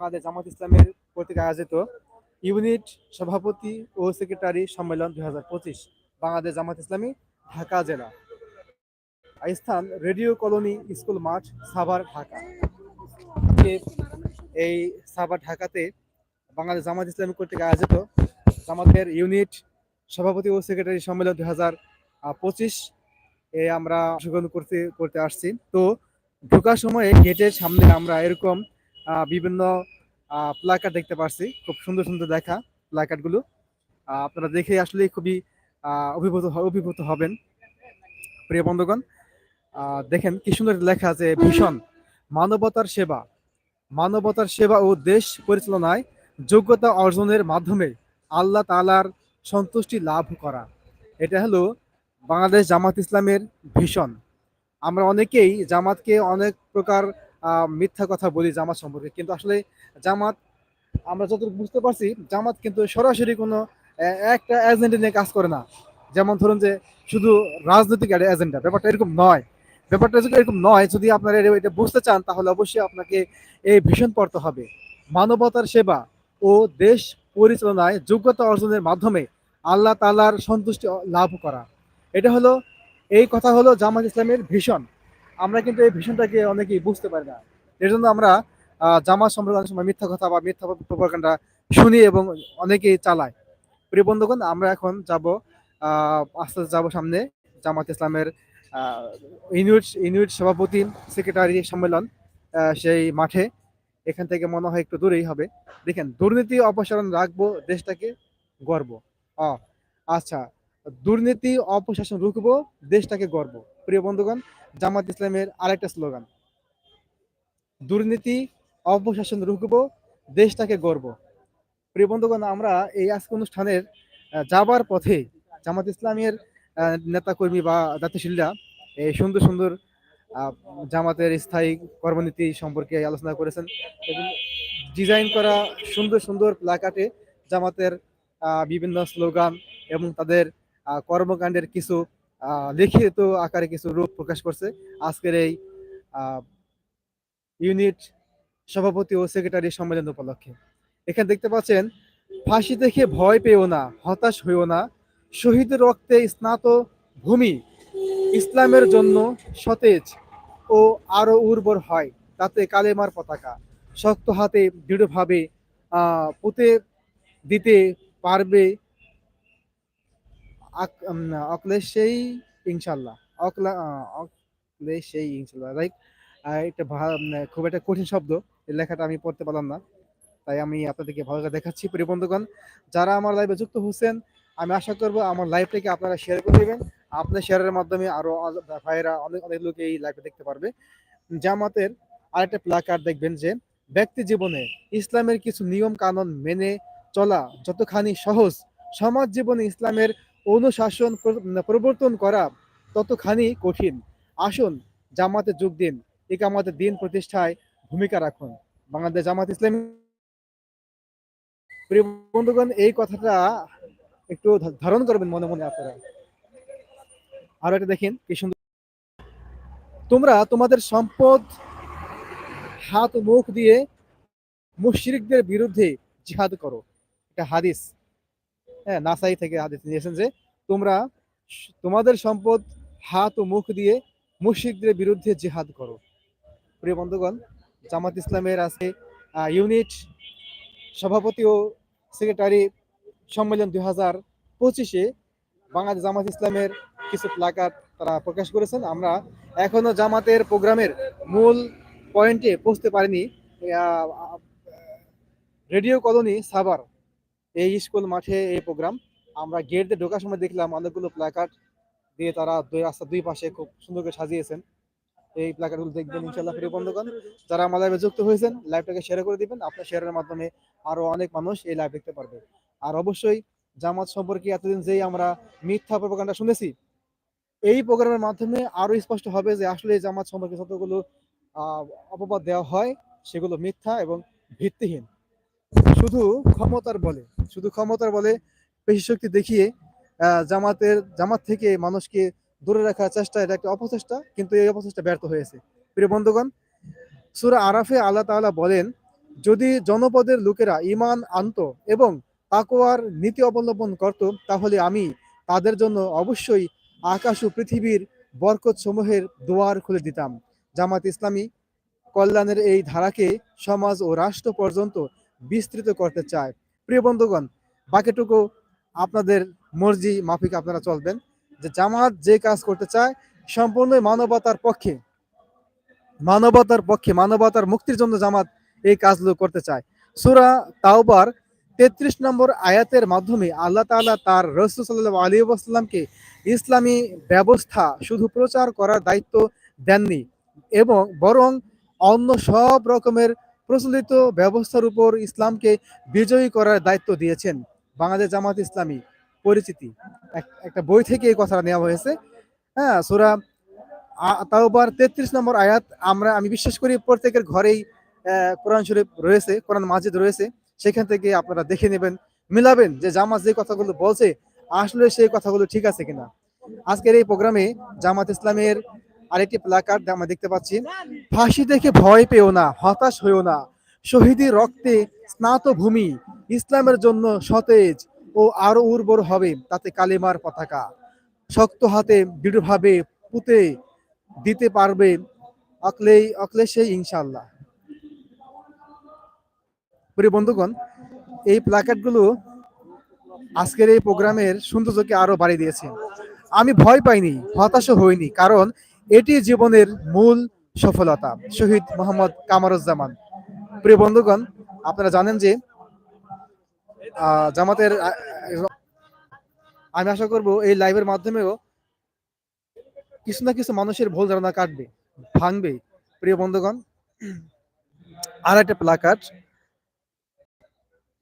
বাংলাদেশ জামাত ইসলামের কর্তৃক আয়োজিত ইউনিট সভাপতি ও সেক্রেটারি সম্মেলন দুই হাজার পঁচিশ, বাংলাদেশ জামাত ইসলামী, ঢাকা জেলা। স্থান রেডিও কলোনি স্কুল মাঠ, সাভার, ঢাকা। এই সাভার, ঢাকাতে বাংলাদেশ জামাত ইসলামী কর্তৃক আয়োজিত জামাতের ইউনিট সভাপতি ও সেক্রেটারি সম্মেলন দুই হাজার পঁচিশ এ আমরা অংশগ্রহণ করতে করতে আসছি। তো ঢোকার সময়ে গেটের সামনে আমরা এরকম বিভিন্ন প্লাকার্ড দেখতে পারছি। খুব সুন্দর সুন্দর দেখা প্লাকার্ডগুলো। আপনারা দেখে আসলে খুবই অভিভূত অভিভূত হবেন। প্রিয় বন্ধুগণ দেখেন কি সুন্দর লেখা আছে, ভীষণ। মানবতার সেবা। মানবতার সেবা ও দেশ পরিচালনায় যোগ্যতা অর্জনের মাধ্যমে আল্লাহ তাআলার সন্তুষ্টি লাভ করা। এটা হলো বাংলাদেশ জামাত ইসলামের ভীষণ। আমরা অনেকেই জামাতকে অনেক প্রকার মিথ্যা কথা বলি জামাত সম্পর্কে। কিন্তু আসলে জামাত, আমরা যতটুকু বুঝতে পারছি, জামাত কিন্তু সরাসরি কোনো একটা এজেন্ডা নিয়ে কাজ করে না। যেমন ধরুন যে শুধু রাজনৈতিক এজেন্ডা ব্যাপারটা এরকম নয়। ব্যাপারটা যদি এরকম নয়, যদি আপনারা এটা বুঝতে চান, তাহলে অবশ্যই আপনাকে এই ভীষণ পড়তে হবে। মানবতার সেবা ও দেশ পরিচালনায় যোগ্যতা অর্জনের মাধ্যমে আল্লাহ তাআলার সন্তুষ্টি লাভ করা। এটা হলো, এই কথা হলো জামাত ইসলামের ভীষণ। আমরা কিন্তু এই ভীষণটাকে অনেকেই বুঝতে পারি না। এর জন্য আমরা জামাত সম্পর্কে সময় মিথ্যা কথা বা মিথ্যা প্রপাগান্ডা শুনি এবং অনেকেই চালায়। প্রিয় বন্ধুগণ, আমরা এখন যাব আস্তে আস্তে যাব সামনে। জামাত ইসলামের ইউনিট ইউনিট সভাপতি, সেক্রেটারি সম্মেলন সেই মাঠে। এখান থেকে মনে হয় একটু দূরেই হবে। দেখেন, দুর্নীতি অপসারণ রাখব, দেশটাকে গর্ব আচ্ছা দুর্নীতি অপশাসন রুখবো, দেশটাকে গর্ব প্রিয় বন্ধুগণ, জামাত ইসলামের আরেকটা স্লোগান। দুর্নীতি, অপশাসন রুখবো, দেশটাকে গর্ব প্রিয় বন্ধুগণ, আমরা এই আজকে অনুষ্ঠানের যাবার পথে জামাত ইসলামের নেতাকর্মী বা জাতিশীলরা এই সুন্দর সুন্দর জামাতের স্থায়ী কর্মনীতি সম্পর্কে আলোচনা করেছেন এবং ডিজাইন করা সুন্দর সুন্দর প্লাকাটে জামাতের বিভিন্ন স্লোগান এবং তাদের কর্মকাণ্ডের কিছু লিখিত আকারে কিছু রূপ প্রকাশ করছে। আজকের এই ইউনিট সভাপতি ও সেক্রেটারি সম্মেলন উপলক্ষে। এখানে দেখতে পাচ্ছেন, ফাঁসি দেখে ভয় পেও না, হতাশ হইও না শহীদের রক্তে স্নাত ভূমি, ইসলামের জন্য সতেজ ও আরও উর্বর হয়, তাতে কালেমার পতাকা, শক্ত হাতে দৃঢ়ভাবে পুঁতে দিতে পারবে অক্লেশেই ইনশাল্লাহ। অকলা অক্লেশেই ইনশাল্লাহ। রাইট এটা খুব একটা কঠিন শব্দ। এই লেখাটা আমি পড়তে পারলাম না। তাই আমি আপনাদেরকে ভালো করে দেখাচ্ছি, প্রিয় বন্ধুগণ। যারা আমার লাইভে যুক্ত হচ্ছেন, আমি আশা করব আমার লাইভটাকে আপনারা শেয়ার করে দেবেন। আপনার শেয়ারের মাধ্যমে আরও অ- ভাইয়েরা অনেক অনেক লোক এই লাইভে দেখতে পারবে। জামাতের আরেকটা প্লাকার্ড দেখবেন যে, ব্যক্তি জীবনে ইসলামের কিছু নিয়ম কানুন মেনে চলা যতখানি সহজ, সমাজ জীবনে ইসলামের অনুশাসন প্রবর্তন করা ততখানি কঠিন। আসুন, জামাতে যোগ দিন। একামাতে দিন প্রতিষ্ঠায় ভূমিকা রাখুন। বাংলাদেশ জামাত ইসলামী বন্ধুগণ, এই কথাটা একটু ধারণ করবেন মনে মনে আপনারা। আরও একটা দেখেন, কি সুন্দর। তোমরা তোমাদের সম্পদ, হাত মুখ দিয়ে মুশরিকদের বিরুদ্ধে জিহাদ করো। এটা হাদিস। হ্যাঁ নাসাই থেকে হাদিস নিয়েছেন যে তোমরা তোমাদের সম্পদ হাত ও মুখ দিয়ে মুশরিকদের বিরুদ্ধে জিহাদ করো। প্রিয় বন্ধুগণ, জামাত ইসলামের আছে ইউনিট সভাপতি ও সেক্রেটারি সম্মেলন দুই হাজার পঁচিশে বাংলাদেশ জামাত ইসলামের কিছু প্লাকার্ড তারা প্রকাশ করেছেন। আমরা এখনও জামাতের প্রোগ্রামের মূল পয়েন্টে পৌঁছতে পারিনি। Radio colony Savar. এই স্কুল মাঠে এই প্রোগ্রাম। আমরা গেট দিয়ে ঢোকার সময় দেখলাম অনেকগুলো প্লাকার্ড দিয়ে তারা দুই রাস্তা দুই পাশে খুব সুন্দর করে সাজিয়েছেন। এই প্লাকার্ডগুলো দেখবেন ইনশাল্লাহ প্রিয় বন্ধুগণ। যারা আমার লাইভে যুক্ত হয়েছেন লাইভটাকে শেয়ার করে দিবেন। আপনার শেয়ারের মাধ্যমে আরও অনেক মানুষ এই লাইভ দেখতে পারবে। আর অবশ্যই জামাত সম্পর্কে এতদিন যেই আমরা মিথ্যা প্রপাগান্ডা শুনেছি, এই প্রোগ্রামের মাধ্যমে আরও স্পষ্ট হবে যে আসলে জামাত সম্পর্কে যতগুলো অপবাদ দেওয়া হয়, সেগুলো মিথ্যা এবং ভিত্তিহীন। শুধু ক্ষমতার বলে, শুধু ক্ষমতার বলে পেশি শক্তি দেখিয়ে জামাতের, জামাত থেকে মানুষকে দূরে রাখার চেষ্টা এটা একটা অপচেষ্টা, কিন্তু এই অপচেষ্টা ব্যর্থ হয়েছে। প্রিয় বন্ধুগণ, সুরা আরাফে আল্লাহ তাআলা বলেন, যদি জনপদের লোকেরা ইমান আনতো এবং তাকোয়ার নীতি অবলম্বন করত, তাহলে আমি তাদের জন্য অবশ্যই আকাশ ও পৃথিবীর বরকত সমূহের দুয়ার খুলে দিতাম। জামাত ইসলামী কল্যাণের এই ধারাকে সমাজ ও রাষ্ট্র পর্যন্ত বিস্তৃত করতে চায়। প্রিয় বন্ধুগণ, বাকিটুকু আপনাদের মর্জি মাফিক আপনারা চলবেন। যে জামাত যে কাজ করতে চায় সম্পূর্ণ মানবতার পক্ষে মানবতার পক্ষে, মানবতার মুক্তির জন্য জামাত এই কাজগুলো করতে চায়। সুরা তাওবার তেত্রিশ নম্বর আয়াতের মাধ্যমে আল্লাহ তাআলা তার রসুল সাল্লাহ আলী আসলামকে ইসলামী ব্যবস্থা শুধু প্রচার করার দায়িত্ব দেননি এবং বরং অন্য সব রকমের প্রচলিত ব্যবস্থার উপর ইসলামকে বিজয়ী করার দায়িত্ব দিয়েছেন বাংলাদেশ জামাত ইসলামী। পরিচিতি। একটা বই থেকে এই কথাটা নেওয়া হয়েছে। হ্যাঁ সুরা তাওবার তেত্রিশ নম্বর আয়াত আমরা, আমি বিশ্বাস করি প্রত্যেকের ঘরেই কোরআন শরীফ রয়েছে, কোরআন মাজিদ রয়েছে। সেখান থেকে আপনারা দেখে নেবেন, মিলাবেন যে জামাত যে কথাগুলো বলছে, আসলে সেই কথাগুলো ঠিক আছে কিনা। আজকের এই প্রোগ্রামে জামাত ইসলামের আরেকটি প্লাকার্ড আমরা দেখতে পাচ্ছি। ফাঁসি দেখে ভয় পেও না, হতাশ হইও না। শহীদের রক্তে স্নাত ভূমি ইসলামের জন্য সতেজ ও আরও উর্বর হবে, তাতে কালিমার পতাকা। শক্ত হাতে দৃঢ়ভাবে পুঁতে দিতে পারবে অকলেই, অকলেশেই ইনশাল্লাহ বন্ধুগণ, এই প্ল্যাকার্ডগুলো আজকের এই প্রোগ্রামের সৌন্দর্যকে আরও বাড়িয়ে দিয়েছে। আমি ভয় পাইনি হতাশ হইনি, কারণ এটি জীবনের মূল সফলতা। শহীদ মোহাম্মদ কামারুজ্জামান। প্রিয় বন্ধুগণ, আপনারা জানেন যে জামাতের আমি আশা করব এই লাইভের মাধ্যমেও কিছু না কিছু মানুষের ভুল ধারণা কাটবে, ভাঙবে। প্রিয় বন্ধুগণ আর একটা প্লাকার্ড।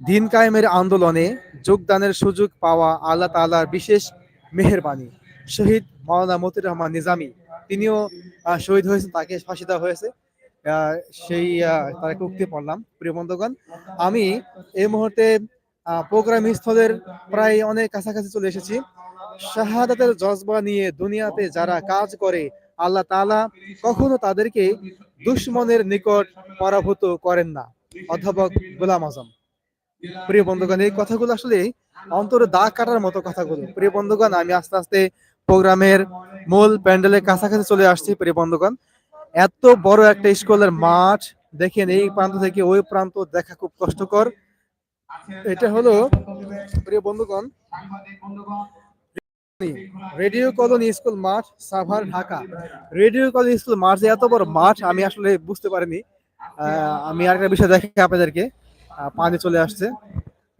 দিন কায়েমের আন্দোলনে যোগদানের সুযোগ পাওয়া আল্লাহ তালার বিশেষ মেহেরবানি। শহীদ মাওলানা মতির রহমান নিজামী। তিনিও শহীদ হয়েছে তাকে ফাঁসি দেওয়া হয়েছে। সেই তার উক্তি পড়লাম, প্রিয় বন্ধুগণ। আমি এই মুহূর্তে প্রোগ্রাম স্থলের প্রায় অনেক কাছাকাছি চলে এসেছি। শাহাদাতের জজবা নিয়ে দুনিয়াতে যারা কাজ করে, আল্লাহ তাআলা কখনো তাদেরকে দুশ্মনের নিকট পরাভূত করেন না। অধ্যাপক গোলাম আজম। প্রিয় বন্ধুগণ, এই কথাগুলো আসলে অন্তরে দাগ কাটার মতো কথাগুলো। প্রিয় বন্ধুগণ, আমি আস্তে আস্তে প্রোগ্রামের মূল প্যান্ডেলের কাছাকাছি চলে আসছি প্রিয় বন্ধুগণ এত বড় একটা স্কুলের মাঠ, দেখেন এই প্রান্ত থেকে ওই প্রান্ত দেখা খুব কষ্টকর। এটা হলো প্রিয় বন্ধুগণ রেডিও কলোনি স্কুল মাঠ, Savar, Dhaka. Radio colony school মাঠ যে এত বড় মাঠ, আমি আসলে বুঝতে পারিনি। আমি আরেকটা বিষয় দেখি আপনাদেরকে পানি চলে আসছে।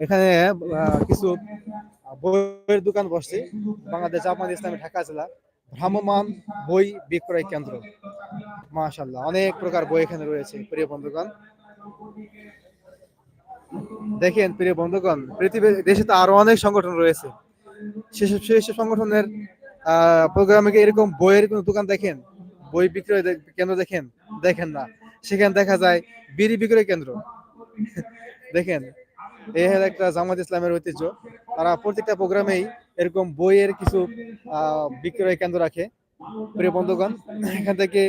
এখানে কিছু বইয়ের দোকান বসছে, বাংলাদেশ জামাত ইসলামী ঢাকা জেলা ভ্রাম্যমান বই বিক্রয় কেন্দ্র। মাশাল্লাহ অনেক প্রকার বই এখানে রয়েছে, প্রিয় বন্ধুগণ। দেখেন, প্রিয় বন্ধুগণ, পৃথিবীর দেশে তো আরও অনেক সংগঠন রয়েছে। সেসব সেসব সংগঠনের প্রোগ্রামে এরকম বইয়ের কোনো দোকান দেখেন? বই বিক্রয় কেন্দ্র দেখেন? দেখেন না। সেখানে দেখা যায় বিড়ি বিক্রয় কেন্দ্র। দেখেন এই হলো একটা জামাত ইসলামের ঐতিহ্য। তারা প্রত্যেকটা প্রোগ্রামেই এরকম বইয়ের কিছু বিক্রয় কেন্দ্র রাখে। প্রিয় বন্ধুগণ, এখান থেকে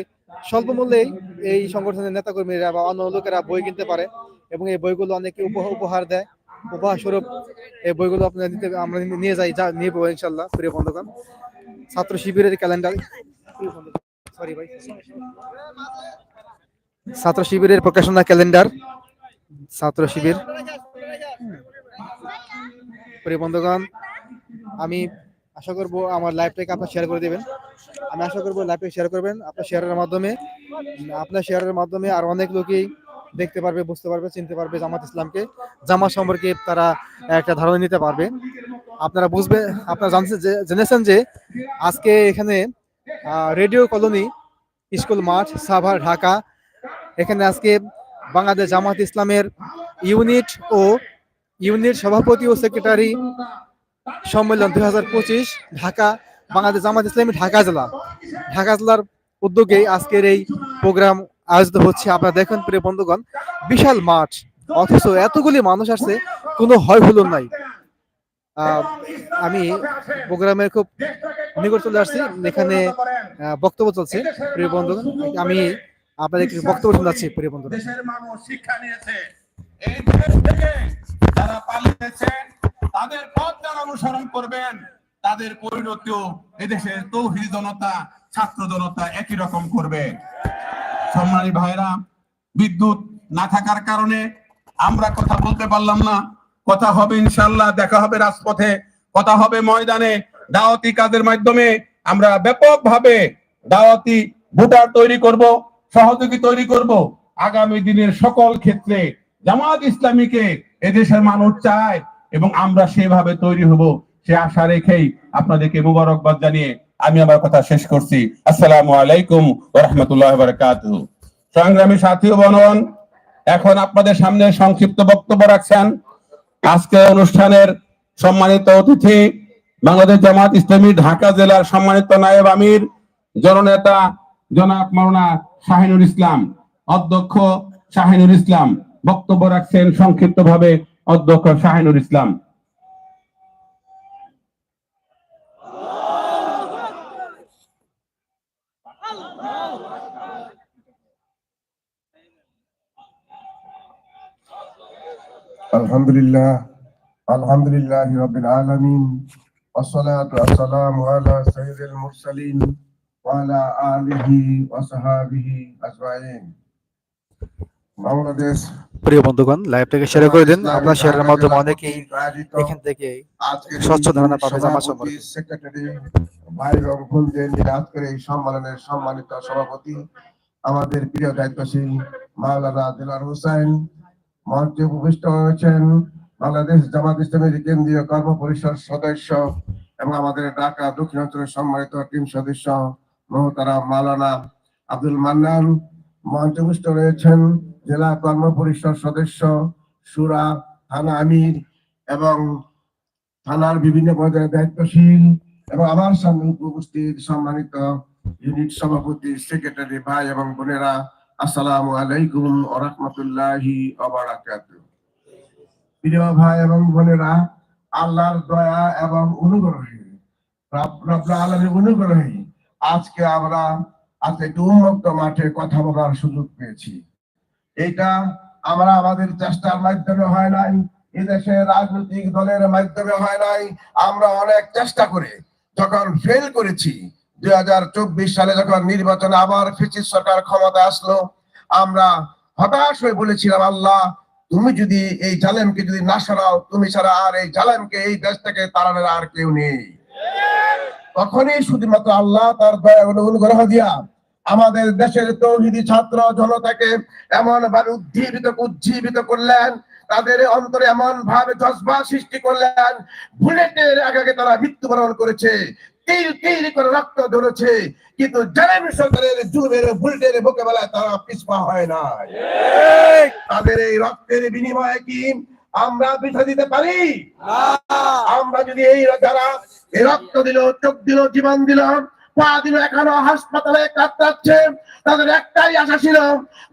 স্বল্প মূল্যেই এই সংগঠনের নেতাকর্মীরা বা অন্য লোকেরা বই কিনতে পারে এবং এই বইগুলো অনেকে উপহার দেয়। উপহার স্বরূপ এই বইগুলো আপনারা আমরা নিয়ে যাই, যা নিয়ে পাবো ইনশাল্লাহ প্রিয় বন্ধুগণ। ছাত্র শিবিরের ক্যালেন্ডার। সরি ভাই। ছাত্র শিবিরের প্রকাশনা ক্যালেন্ডার। ছাত্র শিবির। প্রিয় বন্ধুগণ, আমি আশা করব আমার লাইভটাকে আপনার শেয়ার করে দেবেন। আমি আশা করব লাইভটা শেয়ার করবেন আপনার শেয়ারের মাধ্যমে। আপনার শেয়ারের মাধ্যমে আর অনেক লোকই দেখতে পারবে, বুঝতে পারবে, চিনতে পারবে জামাত ইসলামকে। জামাত সম্পর্কে তারা একটা ধারণা নিতে পারবে। আপনারা বুঝবে, আপনারা জানছেন যে, জেনেছেন যে আজকে এখানে রেডিও কলোনি, স্কুল মাঠ, সাভার, ঢাকা। এখানে আজকে বাংলাদেশ জামাত ইসলামের ইউনিট ও ইউনিট সভাপতি ও সেক্রেটারি সম্মেলন দু হাজার পঁচিশ, ঢাকা, বাংলাদেশ জামাত ইসলামী, ঢাকা জেলা। ঢাকা জেলার উদ্যোগে আজকের এই প্রোগ্রাম আয়োজিত হচ্ছে। আপনারা দেখেন, প্রিয় বন্ধুগণ, বিশাল মাঠ। অথচ এতগুলি মানুষ আসছে, কোনো হয় হুলুন নাই আমি প্রোগ্রামের খুব নিকট চলে আসছি। এখানে বক্তব্য চলছে, প্রিয় বন্ধুগণ। আমি আপনাদের বক্তব্য শোনাচ্ছি প্রিয় বন্ধুরা। দেশের মানুষ শিক্ষা নিয়েছে। এই দেশ থেকে যারা পালিয়েছে তাদের পথ যারা অনুসরণ করবেন তাদের পরিণতিও এদেশের তৌহিদ জনতা ছাত্র জনতা একই রকম করবে। সম্মানী ভাইরা বিদ্যুৎ না থাকার কারণে আমরা কথা বলতে পারলাম না। কথা হবে ইনশাল্লাহ দেখা হবে রাজপথে কথা হবে ময়দানে। দাওয়াতি কাজের মাধ্যমে আমরা ব্যাপকভাবে দাওয়াতি ভোটার তৈরি করব। সহযোগী তৈরি করব। আগামী দিনের সকল ক্ষেত্রে জামাত ইসলামীকে এদেশের মানুষ চায় এবং আমরা সেভাবে তৈরি হব, সে আশা রেখেই আপনাদেরকে মুবারকবাদ জানিয়ে আমি আমার কথা শেষ করছি। আসসালামু আলাইকুম রাহমাতুল্লাহি সংগ্রামী সাথী বন্ধুগণ, এখন আপনাদের সামনে সংক্ষিপ্ত বক্তব্য রাখছেন। আজকে অনুষ্ঠানের সম্মানিত অতিথি বাংলাদেশ জামাত ইসলামী ঢাকা জেলার সম্মানিত নায়েব আমির, জননেতা জনাব মাওলানা শাহিনুল ইসলাম অধ্যক্ষ শাহিনুল ইসলাম বক্তব্য রাখছেন সংক্ষিপ্ত ভাবে অধ্যক্ষ শাহিনুল ইসলাম الحمد لله الحمد لله رب العالمين والصلاة والسلام على سيد المرسلين وعلى آله وصحابه أجمعين বাংলাদেশ প্রিয় বন্ধুগণ লাইভটাকে শেয়ার করে দিন আপনার শেয়ারের মাধ্যমে অনেকেই আয়োজিত এখান থেকে আজকের স্বচ্ছ এই ধারণা পাবে জামাত সভাপতি, সম্পর্কে। সেক্রেটারি ভাই এবং বোনদের নিয়ে আজকের এই সম্মেলনের সম্মানিত সভাপতি আমাদের প্রিয় দায়িত্বশীল মাওলানা দিলার হোসেন মঞ্চে উপবিষ্ট হয়েছেন বাংলাদেশ জামাত ইসলামের কেন্দ্রীয় কর্ম পরিষদ সদস্য এবং আমাদের ঢাকা দক্ষিণ অঞ্চলের সম্মানিত টিম সদস্য মহতারা মাওলানা আব্দুল মান্নান মঞ্চে রয়েছেন জেলা কর্ম পরিষদ সদস্য সুরা থানা আমির এবং থানার বিভিন্ন পর্যায়ে দায়িত্বশীল এবং আমার সামনে উপস্থিত সম্মানিত ইউনিট সভাপতি, সেক্রেটারি, ভাই এবং বোনেরা, আসসালামু আলাইকুম ওয়া রাহমাতুল্লাহি ওয়া প্রিয় ভাই এবং বোনেরা, আল্লাহর দয়া এবং অনুগ্রহে, রব- রব্বুল অনুগ্রহে আজকে আমরা আজকে একটু উন্মুক্ত মাঠে কথা বলার সুযোগ পেয়েছি। এটা আমরা আমাদের চেষ্টার মাধ্যমে হয় নাই, এদেশে রাজনৈতিক দলের মাধ্যমে হয় নাই, আমরা অনেক চেষ্টা করে যখন ফেল করেছি, দুই হাজার চব্বিশ সালে যখন নির্বাচনে আবার ফিচির সরকার ক্ষমতা আসলো, আমরা হতাশ হয়ে বলেছিলাম, আল্লাহ, তুমি যদি এই জালেমকে যদি না সরাও, তুমি ছাড়া আর এই জালেমকে এই দেশ থেকে তাড়ানোর আর কেউ নেই। তখনই শুধুমাত্র আল্লাহ তার দয়া অনুগ্রহ দিয়া আমাদের দেশের তৌহিদি ছাত্র জনতাকে এমন ভাবে উজ্জীবিত উজ্জীবিত করলেন তাদের অন্তরে এমন ভাবে জজবা সৃষ্টি করলেন বুলেটের আগে তারা মৃত্যুবরণ করেছে তিল তিল করে রক্ত ধরেছে কিন্তু জালেম সরকারের জুলুমের বুলেটের মোকাবেলায় তারা পিছপা হয় না তাদের এই রক্তের বিনিময়ে কি আমরা পিছা দিতে পারি? আমরা যদি এই যারা রক্ত দিল চোখ দিল জীবন দিল পা দিল এখনও হাসপাতালে কাতরাচ্ছে তাদের একটাই আশা ছিল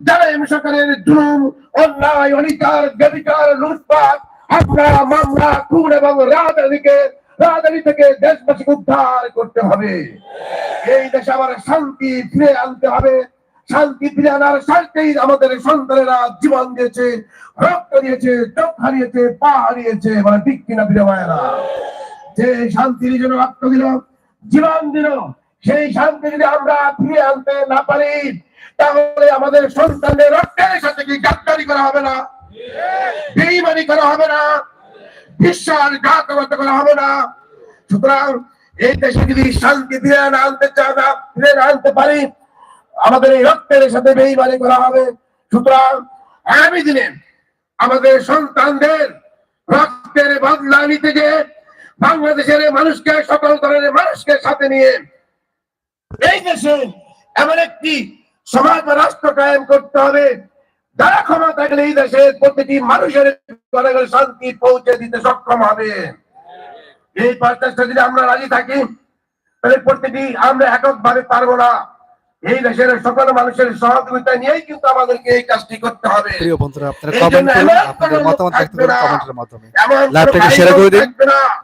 জালেম সরকারের জুলুম অন্যায় অনিচার গবিচার লুটপাট হামলা মামলা খুন এবং রাজনীতিকে রাজনীতি থেকে দেশবাসীকে উদ্ধার করতে হবে। এই দেশে আবার শান্তি ফিরে আনতে হবে। শান্তি ফিরে আনার স্বার্থেই আমাদের সন্তানেরা জীবন দিয়েছে, রক্ত দিয়েছে, চোখ হারিয়েছে, পা হারিয়েছে মানে ঠিক কিনা ফিরে মায়েরা? যে শান্তির জন্য রক্ত দিল, জীবন দিল, সেই শান্তি যদি আমরা ফিরে আনতে না পারি, তাহলে আমাদের সন্তানদের রক্তের সাথে কি গাদ্দারি করা হবে না? বেইমানি করা হবে না? বিশ্বাসঘাতকতা করা হবে না? সুতরাং এই দেশে যদি শান্তি ফিরে আনতে চায় না ফিরে আনতে পারি আমাদের এই রক্তের সাথে বেইমানি করা হবে। সুতরাং আগামী দিনে আমাদের সন্তানদের রক্তের বদলা নিতে যে বাংলাদেশের মানুষকে, সকল ধরনের মানুষকে সাথে নিয়ে এই দেশে এমন একটি সমাজ বা রাষ্ট্র কায়েম করতে হবে। যারা ক্ষমতা থাকলে এই দেশের প্রতিটি মানুষের শান্তি পৌঁছে দিতে সক্ষম হবে। এই প্রচেষ্টা যদি আমরা রাজি থাকি, তাহলে প্রতিটি আমরা এককভাবে পারব না। এই দেশের সকল মানুষের সহযোগিতা নিয়েই কিন্তু আমাদেরকে এই কাজটি করতে হবে। প্রিয় বন্ধুরা আপনারা কমেন্ট করুন আপনাদের মতামত ব্যক্ত করুন কমেন্টের মাধ্যমে। লাইভটাকে share করে দিন।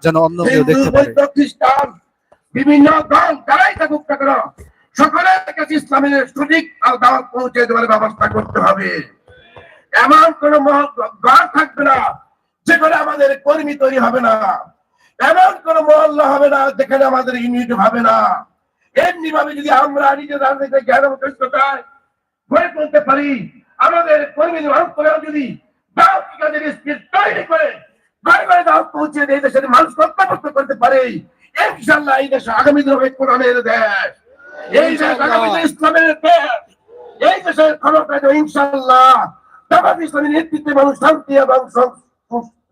যেন অন্য কেউ দেখতে পারে। খ্রিস্টান বিভিন্ন দল যারাই থাকুক না কেন সকলের কাছে ইসলামের সঠিক দাওয়াত পৌঁছে দেওয়ার ব্যবস্থা করতে হবে। এমন কোন ঘর থাকবে না যেখানে আমাদের কর্মী তৈরি হবে না। এমন কোন মহল্লা হবে না যেখানে আমাদের ইউনিট হবে না। এমনি ভাবে যদি আমরা নিজের রাজনৈতিক জ্ঞান গড়ে তুলতে পারি আমাদের কর্মীদের অন্তরেও যদি দাওয়াতি কাজের স্কিল তৈরি করে ঘরে ঘরে দাওয়াত পৌঁছে এই দেশের মানুষ প্রত্যাবর্ত করতে পারে ইনশাল্লাহ এই দেশ আগামী দিনে কোরআনের দেশ। এই দেশ আগামী ইসলামের দেশ। এই দেশের ক্ষমতা ইনশাল্লাহ জামাত ইসলামের নেতৃত্বে মানুষ শান্তি এবং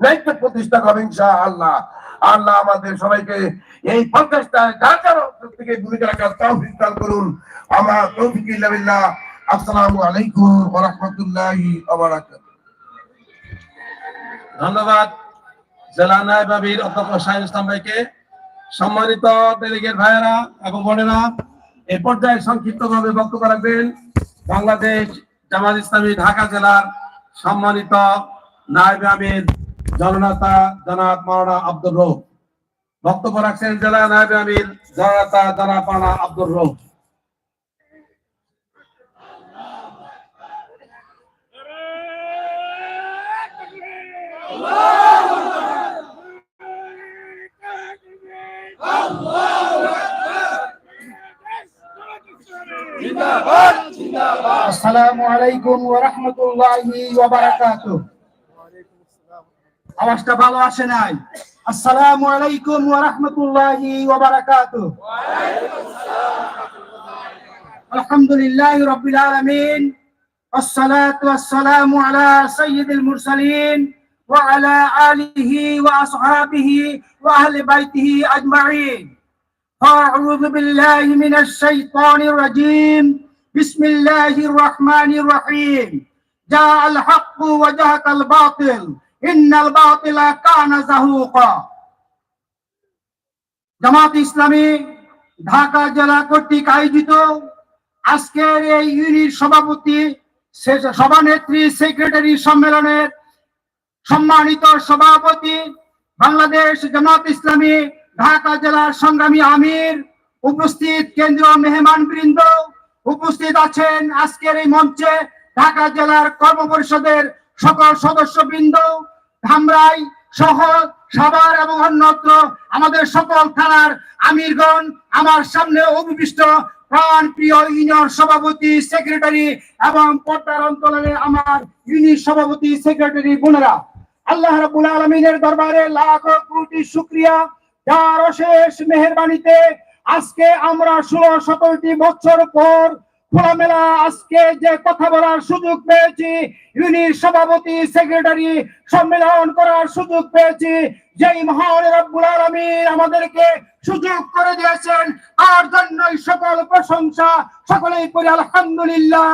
ন্যায়িক প্রতিষ্ঠা হবে ইনশাআল্লাহ। আল্লাহ আমাদের সবাইকে এই যার থেকে আসসালামু আলাইকুম ওয়া ধন্যবাদ জেলা নায়ব অধ্যক্ষ শাহিন ইসলাম ভাইকে। সম্মানিত ডেলিগেট ভাইয়েরা এবং বোনেরা, এ পর্যায়ে সংক্ষিপ্তভাবে বক্তব্য রাখবেন বাংলাদেশ জামাত ইসলামী ঢাকা জেলার সম্মানিত নায়ব আমির জননেতা জনাব মাওলানা আব্দুর রৌফ বক্তব্য রাখছেন জেলা নায়ব আমির জননেতা জনাব মাওলানা আব্দুর রৌফ আসসালামু আলাইকুম ওয়া রাহমাতুল্লাহি ওয়া বারাকাতুহু। আওয়াজটা ভালো আসে নাই আসসালামু আলাইকুম ওয়া রাহমাতুল্লাহি ওয়া বারাকাতুহু আলহামদুলিল্লাহি রাব্বিল আলামিন والصلاة والسلام على سيد المرسلين وعلى آله وأصحابه وأهل بيته أجمعين أعوذ بالله من الشيطان الرجيم بسم الله الرحمن الرحيم جاء الحق وجهك الباطل ইন্নাল বাতিলা কানা জাহুকা। জামাত ইসলামী ঢাকা জেলা কর্তৃক আয়োজিত আজকের এই ইউনিট সভাপতি সভানেত্রী, সেক্রেটারি সম্মেলনের সম্মানিত সভাপতি বাংলাদেশ জামাত ইসলামী ঢাকা জেলার সংগ্রামী আমির, উপস্থিত কেন্দ্রীয় মেহমান বৃন্দ উপস্থিত আছেন আজকের এই মঞ্চে ঢাকা জেলার কর্মপরিষদের সকল সদস্য বৃন্দ ধামরাই সহ সাভার এবং অন্যত্র আমাদের সকল থানার আমিরগণ, আমার সামনে অভিষ্ট প্রাণ প্রিয় ইউনিয়ন সভাপতি, সেক্রেটারি এবং পর্দার অন্তরে আমার ইউনিট সভাপতি, সেক্রেটারি বোনেরা। আল্লাহ রাব্বুল আলামিনের দরবারে লাখ কোটি শুকরিয়া। যার অশেষ মেহেরবানিতে আজকে আমরা ষোলো সতেরোটি বছর পর খোলামেলা আজকে যে কথা বলার সুযোগ পেয়েছি ইউনিট সভাপতি, সেক্রেটারি সম্মেলন করার সুযোগ পেয়েছি, যেই আলামিন আমাদেরকে সুযোগ করে দিয়েছেন, তার জন্যই সকল প্রশংসা, সকলেই করি আলহামদুলিল্লাহ।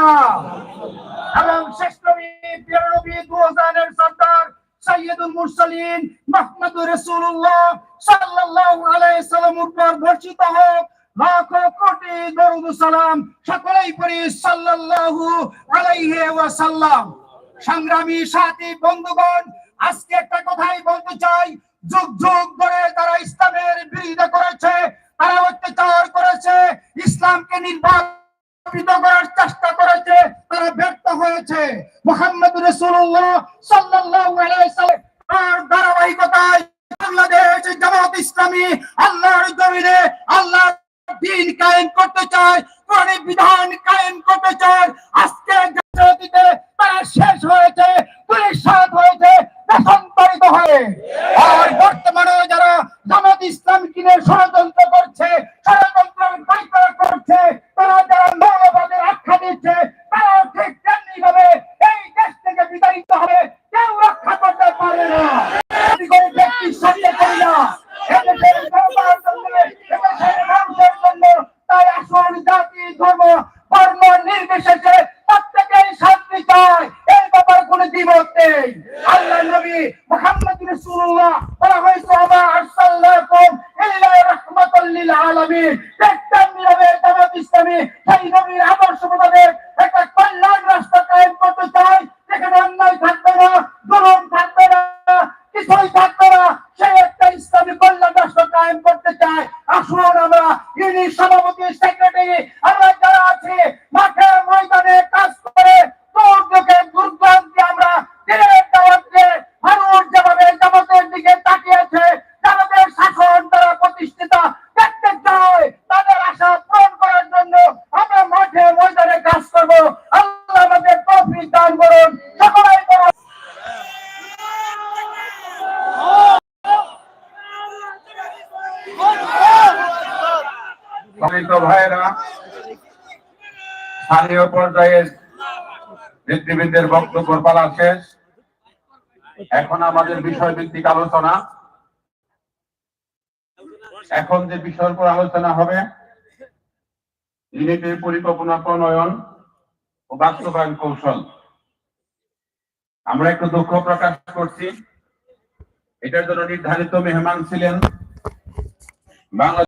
এবং শ্রেষ্ঠ নবী, প্রিয় নবী সর্দার সাল্লাল্লাহু আলাইহি সাল্লাম উপর বর্ষিত হোক। লাখ কোটি দরুদ সালাম সকলেই পড়ি সাল্লাল্লাহু আলাইহি ওয়াসাল্লাম। সংগ্রামী সাথী বন্ধুগণ, আজকে একটা কথাই বলতে চাই। যুগ যুগ ধরে তারা ইসলামের বিরোধিতা করেছে, তারা অত্যাচার করেছে, ইসলামকে নির্বাহ স্থাপিত করার চেষ্টা করেছে, তারা ব্যর্থ হয়েছে। মোহাম্মদ রসুল্লাহ সাল্লাল্লাহু তার ধারাবাহিকতায় বাংলাদেশ জামাত ইসলামী আল্লাহর জমিনে আল্লাহ দিন কায়েম করতে চায় কোরআনের বিধান কায়েম করতে চায়। আজকে জাতীয়তে তারা শেষ হয়েছে, পুলিশ সাত হয়েছে দেশান্তরিত হয়ে। আর বর্তমানে যারা জামাত ইসলাম কিনে ষড়যন্ত্র করছে, ষড়যন্ত্রের পাইকারা করছে, তারা যারা মৌলবাদের আখ্যা দিচ্ছে তারা ঠিক তেমনি ভাবে এই দেশ থেকে বিতাড়িত হবে। কেউ রক্ষা করতে পারে না। ব্যক্তির সঙ্গে করি না তাই আসল জাতি ধর্ম বর্ণ নির্বিশেষে প্রত্যেকেই শান্তি চায় এই ব্যাপারে কোনো দ্বিমত নেই আল্লাহ দান করুন করুন। নেতৃবৃন্দের বক্তব্য এখন আমাদের বিষয় ভিত্তিক আলোচনা। এখন যে বিষয়ের আলোচনা হবে পরিকল্পনা প্রণয়ন ও বাস্তবায়ন কৌশল। আমরা একটু দুঃখ প্রকাশ করছি। এটার জন্য নির্ধারিত মেহমান ছিলেন বাংলা